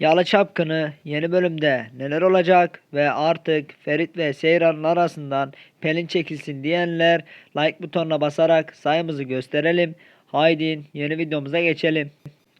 Yalı Çapkını yeni bölümde neler olacak ve artık Ferit ve Seyran'ın arasından Pelin çekilsin diyenler like butonuna basarak sayımızı gösterelim. Haydi yeni videomuza geçelim.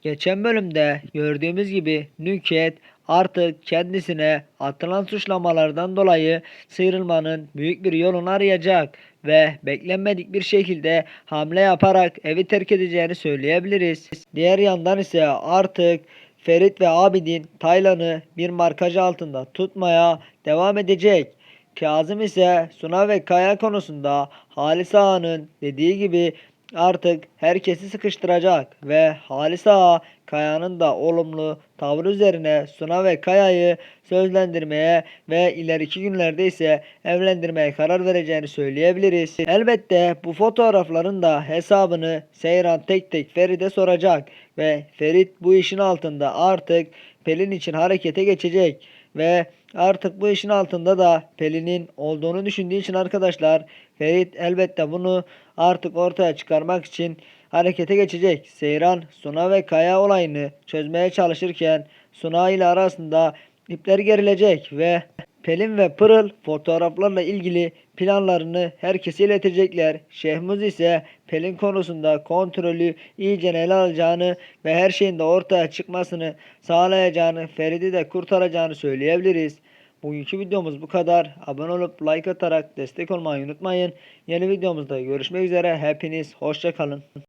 Geçen bölümde gördüğümüz gibi Nükhet artık kendisine atılan suçlamalardan dolayı sıyrılmanın büyük bir yolunu arayacak ve beklenmedik bir şekilde hamle yaparak evi terk edeceğini söyleyebiliriz. Diğer yandan ise artık Ferit ve Abidin Taylan'ı bir markaj altında tutmaya devam edecek. Kazım ise Suna ve Kaya konusunda Halis Ağa'nın dediği gibi artık herkesi sıkıştıracak ve Halis Ağa Kaya'nın da olumlu tavrı üzerine Suna ve Kaya'yı sözlendirmeye ve ileriki günlerde ise evlendirmeye karar vereceğini söyleyebiliriz. Elbette bu fotoğrafların da hesabını Seyran tek tek Ferit'e soracak ve Ferit bu işin altında artık Pelin için harekete geçecek ve artık bu işin altında da Pelin'in olduğunu düşündüğü için arkadaşlar Ferit elbette bunu artık ortaya çıkarmak için harekete geçecek. Seyran, Suna ve Kaya olayını çözmeye çalışırken Suna ile arasında ipler gerilecek ve Pelin ve Pırıl fotoğraflarla ilgili planlarını herkese iletecekler. Şehmuz ise Pelin konusunda kontrolü iyice ele alacağını ve her şeyin de ortaya çıkmasını sağlayacağını, Ferit'i de kurtaracağını söyleyebiliriz. Bugünkü videomuz bu kadar. Abone olup like atarak destek olmayı unutmayın. Yeni videomuzda görüşmek üzere. Hepiniz hoşça kalın.